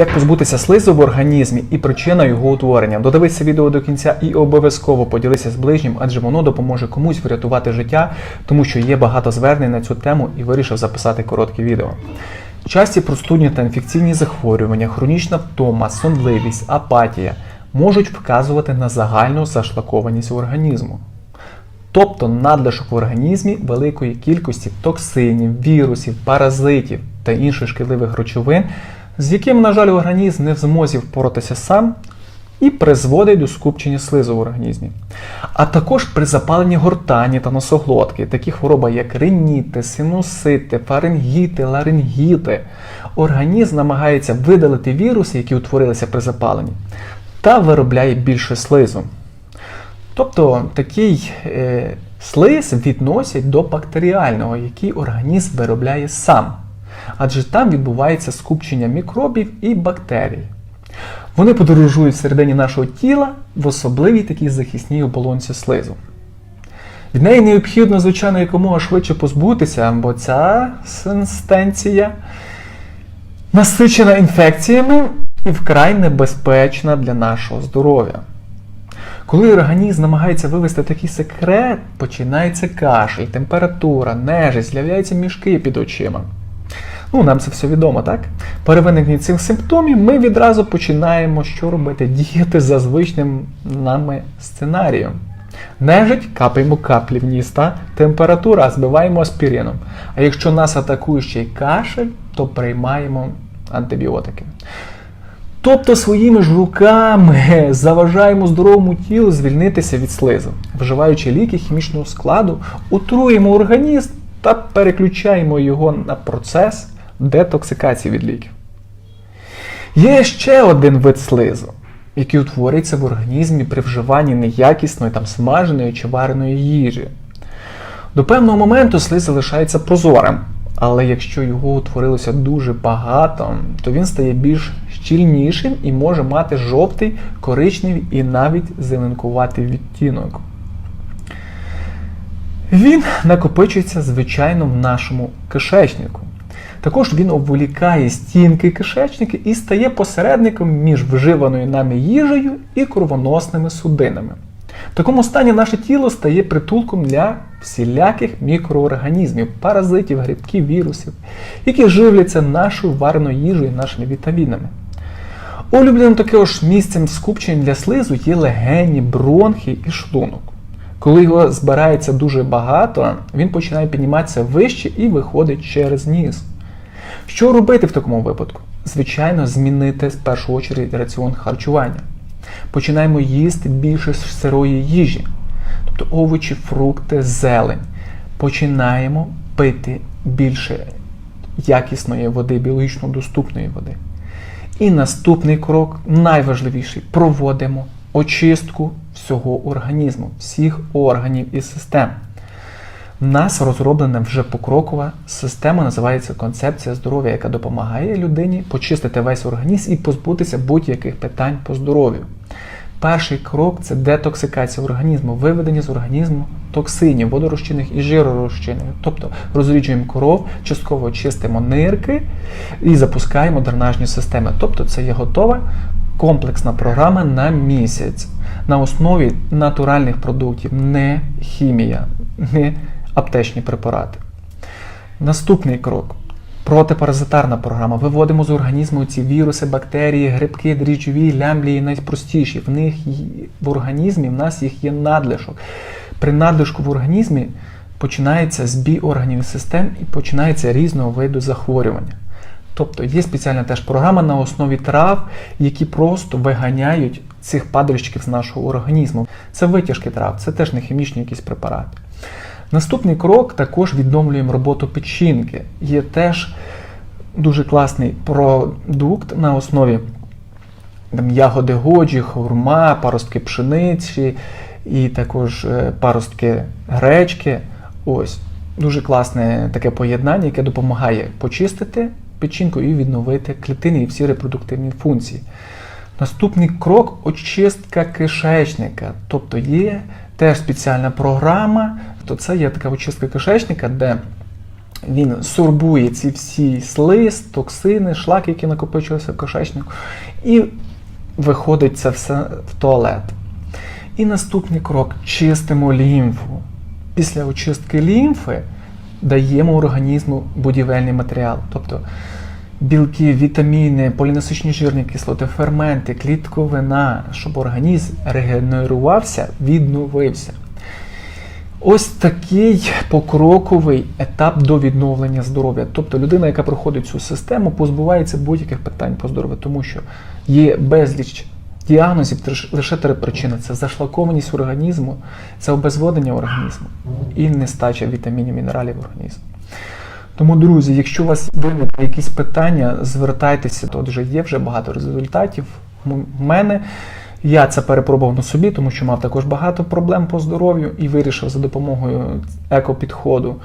Як позбутися слизу в організмі і причина його утворення? Додивися відео до кінця і обов'язково поділися з ближнім, адже воно допоможе комусь врятувати життя, тому що є багато звернень на цю тему і вирішив записати коротке відео. Часті простудні та інфекційні захворювання, хронічна втома, сонливість, апатія можуть вказувати на загальну зашлакованість організму. Тобто надлишок в організмі великої кількості токсинів, вірусів, паразитів та інших шкідливих речовин, з якими, на жаль, організм не в змозі впоратися сам і призводить до скупчення слизу в організмі. А також при запаленні гортані та носоглотки, такі хвороби, як риніти, синусити, фарингіти, ларингіти, організм намагається видалити віруси, які утворилися при запаленні, та виробляє більше слизу. Тобто такий е, слиз відносять до бактеріального, який організм виробляє сам. Адже там відбувається скупчення мікробів і бактерій. Вони подорожують всередині нашого тіла в особливій такій захисній оболонці слизу. Від неї необхідно, звичайно, якомога швидше позбутися, бо ця сенстенція насичена інфекціями і вкрай небезпечна для нашого здоров'я. Коли організм намагається вивести такий секрет, починається кашель, температура, нежить, з'являються мішки під очима. Ну, нам це все відомо, так? При виникненні цих симптомів ми відразу починаємо що робити? Діяти за звичним нами сценарієм. Нежить капаємо каплі в ніс, та? температура збиваємо аспірином. А якщо нас атакує ще й кашель, то приймаємо антибіотики. Тобто своїми ж руками заважаємо здоровому тілу звільнитися від слизу, вживаючи ліки хімічного складу, отруємо організм та переключаємо його на процес детоксикації від ліків. Є ще один вид слизу, який утворюється в організмі при вживанні неякісної там смаженої чи вареної їжі. До певного моменту слиз залишається прозорим, але якщо його утворилося дуже багато, то він стає більш щільнішим і може мати жовтий, коричневий і навіть зеленкуватий відтінок. Він накопичується, звичайно, в нашому кишечнику. Також він обволікає стінки кишечника і стає посередником між вживаною нами їжею і кровоносними судинами. В такому стані наше тіло стає притулком для всіляких мікроорганізмів, паразитів, грибків, вірусів, які живляться нашою вареною їжею, нашими вітамінами. Улюбленим таким ж місцем скупчення для слизу є легені, бронхи і шлунок. Коли його збирається дуже багато, він починає підніматися вище і виходить через ніс. Що робити в такому випадку? Звичайно, змінити в першу чергу раціон харчування. Починаємо їсти більше сирої їжі, тобто овочі, фрукти, зелень. Починаємо пити більше якісної води, біологічно доступної води. І наступний крок, найважливіший, проводимо очистку всього організму, всіх органів і систем. Нас розроблена вже покрокова система, називається концепція здоров'я, яка допомагає людині почистити весь організм і позбутися будь-яких питань по здоров'ю. Перший крок це детоксикація організму, виведення з організму токсинів, водорозчинних і жиророзчинних. Тобто розріджуємо кров, частково чистимо нирки і запускаємо дренажні системи. Тобто це є готова комплексна програма на місяць на основі натуральних продуктів, не хімія, не аптечні препарати. Наступний крок. Протипаразитарна програма. Виводимо з організму ці віруси, бактерії, грибки, дріжджові, лямблії найпростіші. В них в організмі в нас їх є надлишок. При надлишку в організмі починається збій органів і систем і починається різного виду захворювання. Тобто є спеціальна теж програма на основі трав, які просто виганяють цих падальщиків з нашого організму. Це витяжки трав, це теж не хімічні якісь препарати. Наступний крок також відновлюємо роботу печінки. Є теж дуже класний продукт на основі там, ягоди годжі, хурма, паростки пшениці і також е, паростки гречки. Ось дуже класне таке поєднання, яке допомагає почистити печінку і відновити клітини і всі репродуктивні функції. Наступний крок очистка кишечника. Тобто є теж спеціальна програма, то це є така очистка кишечника, де він сорбує ці всі слиз, токсини, шлаки, які накопичилися в кишечнику, і виходить це все в туалет. І наступний крок чистимо лімфу. Після очистки лімфи даємо організму будівельний матеріал, тобто білки, вітаміни, полінасичні жирні кислоти, ферменти, клітковина, щоб організм регенерувався, відновився. Ось такий покроковий етап до відновлення здоров'я. Тобто людина, яка проходить цю систему, позбувається будь-яких питань по здоров'ю, тому що є безліч діагнозів, лише три причини: це зашлакованість організму, це обезводення організму і нестача вітамінів, мінералів в організму. Тому, друзі, якщо у вас виникли якісь питання, звертайтеся, то вже є вже багато результатів. В мене я це перепробував на собі, тому що мав також багато проблем по здоров'ю і вирішив за допомогою екопідходу